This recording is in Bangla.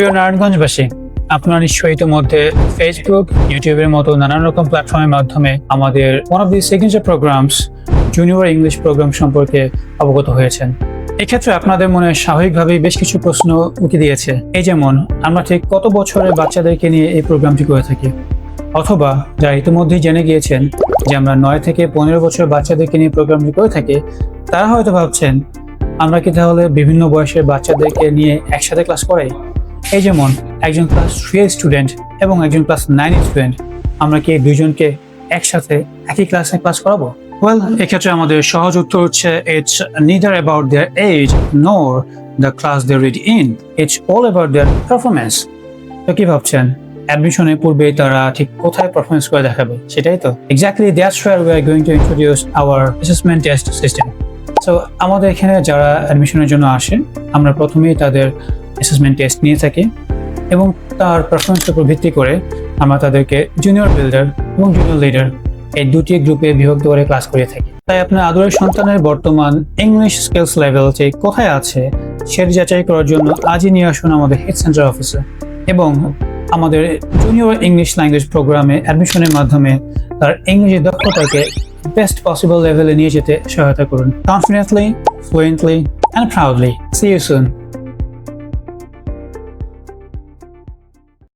প্রিয় নারায়ণগঞ্জবাসী, আপনারা নিশ্চয়ই ইতিমধ্যে ফেসবুক ইউটিউবের মতো নানান রকম প্ল্যাটফর্মের মাধ্যমে আমাদের one of the signature programs junior English program সম্পর্কে অবগত হয়েছেন। এক্ষেত্রে আপনাদের মনে স্বাভাবিকভাবেই বেশ কিছু প্রশ্ন উকি দিয়েছে। এই যেমন, আমরা ঠিক কত বছরের বাচ্চাদেরকে নিয়ে এই প্রোগ্রামটি করে থাকি? অথবা, যারা ইতিমধ্যেই জেনে গিয়েছেন যে আমরা নয় থেকে পনেরো বছর বাচ্চাদেরকে নিয়ে প্রোগ্রামটি করে থাকি, তারা হয়তো ভাবছেন, আমরা কি তাহলে বিভিন্ন বয়সের বাচ্চাদেরকে নিয়ে একসাথে ক্লাস করাই? এই যেমন একজন ক্লাস থ্রি স্টুডেন্ট এবং একজন ক্লাস নাইন স্টুডেন্ট আমরা কি এই দুজনকে একসাথে একই ক্লাসে ক্লাস করাবো? ওয়েল এক্ষেত্রে আমাদের সহজ উত্তর হচ্ছে it's neither about their age nor the class they read in it's all about their performance তো কি ভাবছেন? অ্যাডমিশনের পূর্বে তারা ঠিক কোথায় পারফরমেন্স করে দেখাবে? সেটাই তো। Exactly that's where we are going to introduce our assessment test system so আমাদের এখানে যারা অ্যাডমিশনের জন্য আসে আমরা প্রথমেই তাদের অ্যাসেসমেন্ট টেস্ট নিয়ে থাকি এবং তার পারফরমেন্সের উপর ভিত্তি করে আমরা তাদেরকে জুনিয়র বিল্ডার এবং জুনিয়র লিডার এই দুটি গ্রুপে বিভক্ত করে ক্লাস করে থাকি। তাই আপনার আদরের সন্তানের বর্তমান ইংলিশ স্কিলস লেভেল যে কোথায় আছে, সেটি যাচাই করার জন্য আজই নিয়ে আসুন আমাদের হেড সেন্টার অফিসে এবং আমাদের জুনিয়র ইংলিশ ল্যাঙ্গুয়েজ প্রোগ্রামে অ্যাডমিশনের মাধ্যমে তার ইংরেজি দক্ষতাকে বেস্ট পসিবল লেভেলে নিয়ে যেতে সহায়তা করুন। Confidently fluently and proudly see you soon